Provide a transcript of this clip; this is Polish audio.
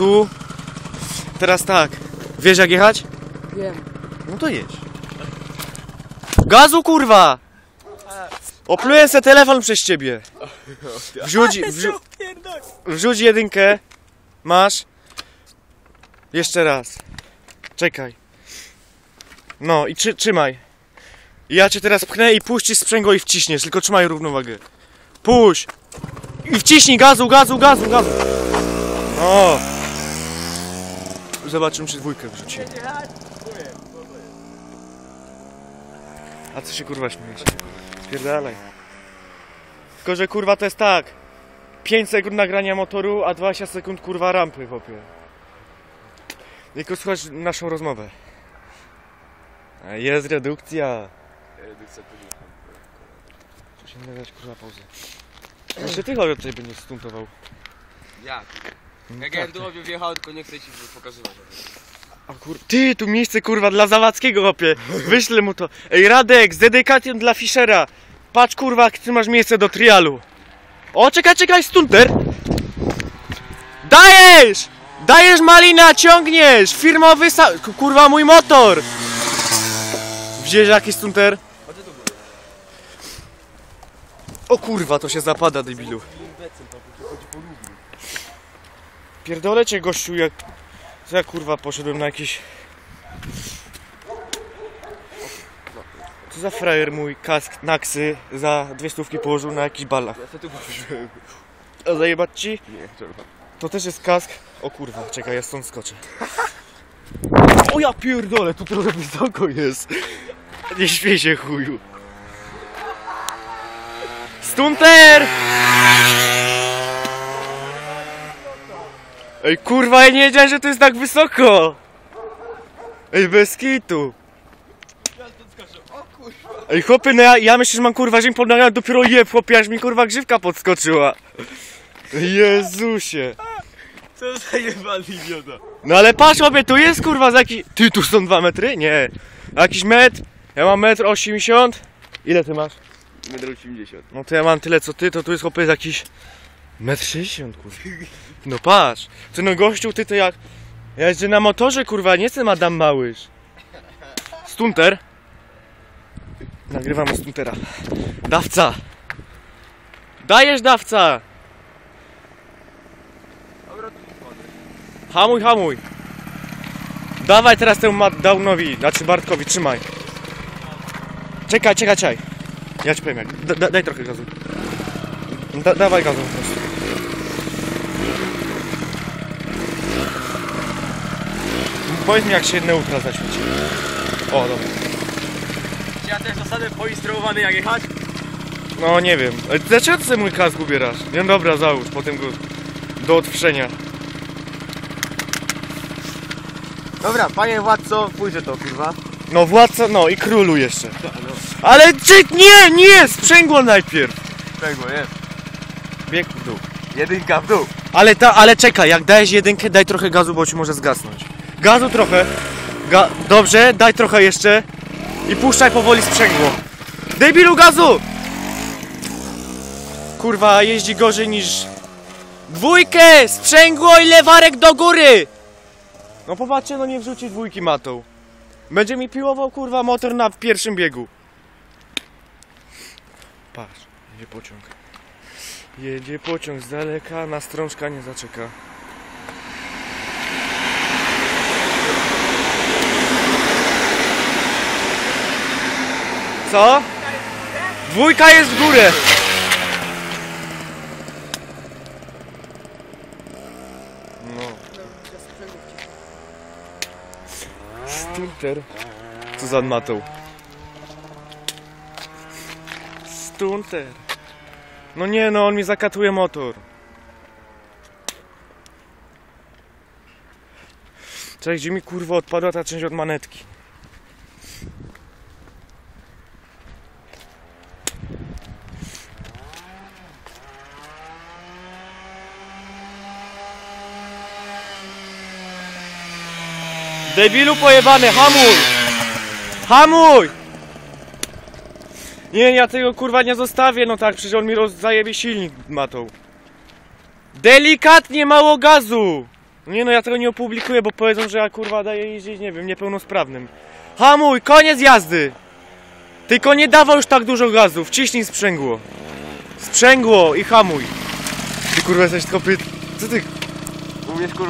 tu. Teraz tak. Wiesz jak jechać? Wiem. No to jedź. Gazu kurwa! Opluję se telefon przez ciebie. Wrzuć, wrzu, wrzuć jedynkę. Masz. Jeszcze raz. Czekaj. No i trzy, trzymaj. Ja cię teraz pchnę i puścisz sprzęgło i wciśniesz, tylko trzymaj równowagę. Puść! I wciśnij gazu, gazu, gazu, gazu. O! Zobaczymy czy dwójkę wrzuci. A co się kurwa śmiejesz? Spierdalaj. Tylko, że kurwa to jest tak. 5 sekund nagrania motoru, a 20 sekund kurwa rampy, chłopie. Tylko słuchasz naszą rozmowę. Jest redukcja. Musimy nagrać kurwa pauzę. Jeszcze ty chodź tutaj będziesz stuntował. Jak? No Jak tak, ja tu wjechał, tylko nie chcę ci pokazywać. A kur... Ty, tu miejsce kurwa dla Zawadzkiego chłopie. Wyślę mu to. Ej Radek, z dedykacją dla Fischera. Patrz kurwa, jak ty masz miejsce do trialu. O, czekaj, czekaj, stunter. Dajesz! Dajesz malina, ciągniesz! Firmowy sa... ku- Kurwa, mój motor! Wziąłeś jaki stunter? O kurwa, to się zapada, debilu. Pierdolę cię, gościu, jak... Co ja kurwa poszedłem na jakiś... Co za frajer mój kask Naksy za dwie stówki położył na jakichś balach. Ja tu położyłem. A zajebać ci? Nie. To też jest kask. O kurwa, czekaj, ja stąd skoczę. O ja pierdolę, tu trochę wysoko jest. Nie śmiej się chuju. Stunter! Ej kurwa, ja nie wiedziałem, że to jest tak wysoko! Ej, bez kitu! Ej chłopy, no ja, ja myślę, że mam kurwa ziemi pod nogami, dopiero jeb chłopie, aż mi kurwa grzywka podskoczyła. Jezusie. Co za jebany idiota. No ale patrz obie, tu jest kurwa za jakiś... Ty, tu są dwa metry? Nie. Jakiś metr? Ja mam metr 80. Ile ty masz? 1,80 m. No to ja mam tyle co ty, to tu jest chłopie jakiś... Metr 60 kurwa. No patrz. Ty no gościu, ty to jak... Ja jeżdżę na motorze kurwa, nie jestem Adam Małysz. Stunter. Nagrywamy Stuntera. Dawca. Dajesz dawca. Hamuj, hamuj. Dawaj teraz temu Downowi, znaczy Bartkowi, trzymaj. Czekaj, czekaj, czekaj. Ja ci powiem jak. Da, da, daj trochę gazu. Da, dawaj gazu po prostu. Powiedz mi jak się neutra zaświeci. O, dobra. Czy ja też zostanę poinstruowany jak jechać? No nie wiem. Ale Dlaczego ty sobie mój kask ubierasz? Nie, dobra, załóż, potem go do odwrzenia. Dobra, panie władco, pójdzie to kurwa. No władca, no i królu jeszcze. Ale czy nie, nie, sprzęgło najpierw. Tego jest. Bieg w dół. Jedynka w dół. Ale ta, ale czekaj, jak dajesz jedynkę, daj trochę gazu, bo ci może zgasnąć. Gazu trochę. Ga Dobrze, daj trochę jeszcze. I puszczaj powoli sprzęgło. Debilu gazu! Kurwa, jeździ gorzej niż... Dwójkę! Sprzęgło i lewarek do góry! No popatrzcie, no nie wrzuci dwójki matą. Będzie mi piłował, kurwa, motor na pierwszym biegu. Patrz, jedzie pociąg. Jedzie pociąg z daleka, na strążka nie zaczeka. Co? Dwójka jest w górę! No. Stunter. Co za matą? Stunter. No nie no, on mi zakatuje motor. Czekaj, gdzie mi kurwa odpadła ta część od manetki? Debilu pojebany, hamuj! Hamuj! Nie, ja tego kurwa nie zostawię, no tak, przecież on mi roz- zajebie silnik matą. Delikatnie mało gazu! Nie no, ja tego nie opublikuję, bo powiedzą, że ja kurwa daję jeździć, nie wiem, niepełnosprawnym. Hamuj, koniec jazdy! Tylko nie dawaj już tak dużo gazu, wciśnij sprzęgło. Sprzęgło i hamuj. Ty kurwa jesteś kopyt. Co ty Umiesz kurwa